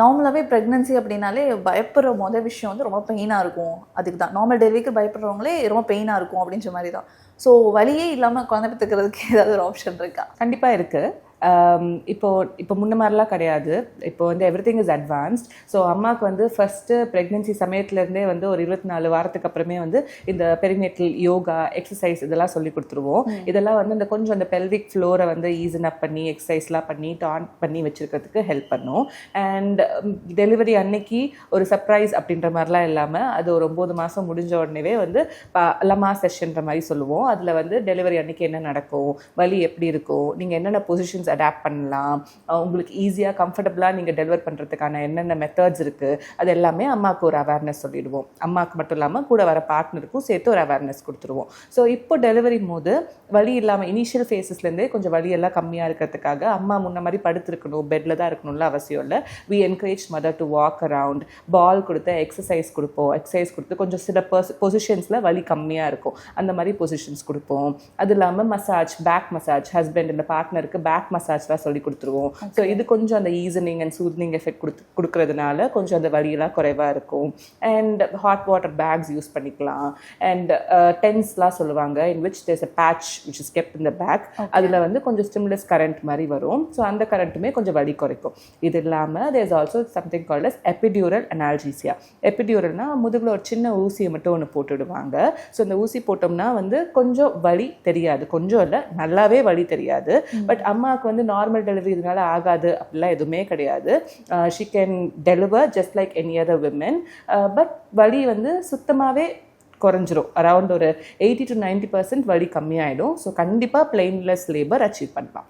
நார்மலாகவே ப்ரெக்னன்சி அப்படின்னாலே பயப்படுற மொதல் விஷயம் வந்து ரொம்ப பெயினாக இருக்கும். அதுக்கு தான் நார்மல் டெலிவரிக்கு பயப்படுறவங்களே ரொம்ப பெயினாக இருக்கும் அப்படின்ற மாதிரி தான் ஸோ வழியே இல்லாமல் குழந்தை பெற்றுக்கிறதுக்கு ஏதாவது ஒரு ஆப்ஷன் இருக்கா? கண்டிப்பாக இருக்குது இப்போ இப்போ முன்ன மாதிரிலாம் கிடையாது. இப்போ வந்து everything is advanced so அம்மாவுக்கு வந்து ஃபஸ்ட்டு ப்ரெக்னென்சி சமயத்துலேருந்தே வந்து ஒரு இருபத்தி நாலு வாரத்துக்கு அப்புறமே வந்து இந்த பெரிநேட்டல் யோகா எக்ஸசைஸ் இதெல்லாம் சொல்லி கொடுத்துருவோம். இதெல்லாம் வந்து இந்த கொஞ்சம் அந்த பெல்விக் ஃப்ளோரை வந்து ஈஸன் அப் பண்ணி எக்ஸசைஸ்லாம் பண்ணி டான் பண்ணி வச்சிருக்கிறதுக்கு ஹெல்ப் பண்ணும். அண்ட் டெலிவரி அன்னைக்கு ஒரு சர்ப்ரைஸ் அப்படின்ற மாதிரிலாம் இல்லாமல் அது ஒரு ஒம்பது மாதம் முடிஞ்ச உடனேவே வந்து லமா செஷன்ற மாதிரி சொல்லுவோம். அதில் வந்து டெலிவரி அன்னைக்கு என்ன நடக்கும்? வலி எப்படி இருக்கும்? நீங்கள் என்னென்ன பொசிஷன்ஸ் அடாப்ட் பண்ணலாம். உங்களுக்கு ஈஸியாக கம்ஃபர்டபுளாக நீங்கள் டெலிவர் பண்ணுறதுக்கான என்னென்ன மெத்தட்ஸ் இருக்குது அது எல்லாமே அம்மாவுக்கு ஒரு அவேர்னஸ் சொல்லிடுவோம். அம்மாவுக்கு மட்டும் இல்லாமல் கூட வர பார்ட்னருக்கும் சேர்த்து ஒரு அவேர்னஸ் கொடுத்துருவோம். ஸோ இப்போ டெலிவரி போது வலி இல்லாமல் இனிஷியல் ஃபேஸஸ்லேருந்தே கொஞ்சம் வலியெல்லாம் கம்மியாக இருக்கிறதுக்காக அம்மா முன்ன மாதிரி படுத்திருக்கணும் பெட்டில் தான் இருக்கணும்ல அவசியம் இல்லை. We encourage mother to walk around பால் கொடுத்து எக்ஸசைஸ் கொடுப்போம். எக்ஸசைஸ் கொடுத்து கொஞ்சம் சில பொசிஷன்ஸில் வலி கம்மியாக இருக்கும். அந்த மாதிரி பொசிஷன்ஸ் கொடுப்போம். அது இல்லாமல் மசாஜ் பேக் மசாஜ் ஹஸ்பண்ட் இந்த பார்ட்னருக்கு பேக் மசாஜ்லாம் சொல்லி கொடுத்துருவோம். ஸோ இது கொஞ்சம் அந்த ஈசனிங் அண்ட் சூத்னிங் எஃபெக்ட் கொடுத்து கொடுக்கறதுனால கொஞ்சம் அந்த வலியெல்லாம் குறைவாக இருக்கும். And hot water packs use பண்ணிக்கலாம். அண்ட் டென்ஸ்லாம் சொல்லுவாங்க in which there's a patch which is kept இந்த பேக் அதில் வந்து கொஞ்சம் ஸ்டிம்லஸ் கரண்ட் மாதிரி வரும். ஸோ அந்த கரண்ட்டுமே கொஞ்சம் வலி குறைக்கும். இது இல்லாமல் there is also something called as epidural analgesia எபிடியூரல்னா முதுகில் ஒரு சின்ன ஊசியை மட்டும் ஒன்று போட்டுடுவாங்க. ஸோ இந்த ஊசி போட்டோம்னா வந்து கொஞ்சம் வலி தெரியாது. கொஞ்சம் இல்லை நல்லாவே வலி தெரியாது. பட் அம்மாவுக்கு வந்து நார்மல் டெலிவரி இதனால் ஆகாது அப்படிலாம் எதுவுமே கிடையாது. She can deliver just like any other women but வலி வந்து சுத்தமாகவே குறைஞ்சிரும். அரவுண்ட் ஒரு எயிட்டி டு நைன்ட்டி பர்சன்ட் வலி கம்மியாயிடும். ஸோ கண்டிப்பாக பிளெயின்லெஸ் லேபர் அச்சீவ் பண்ணலாம்.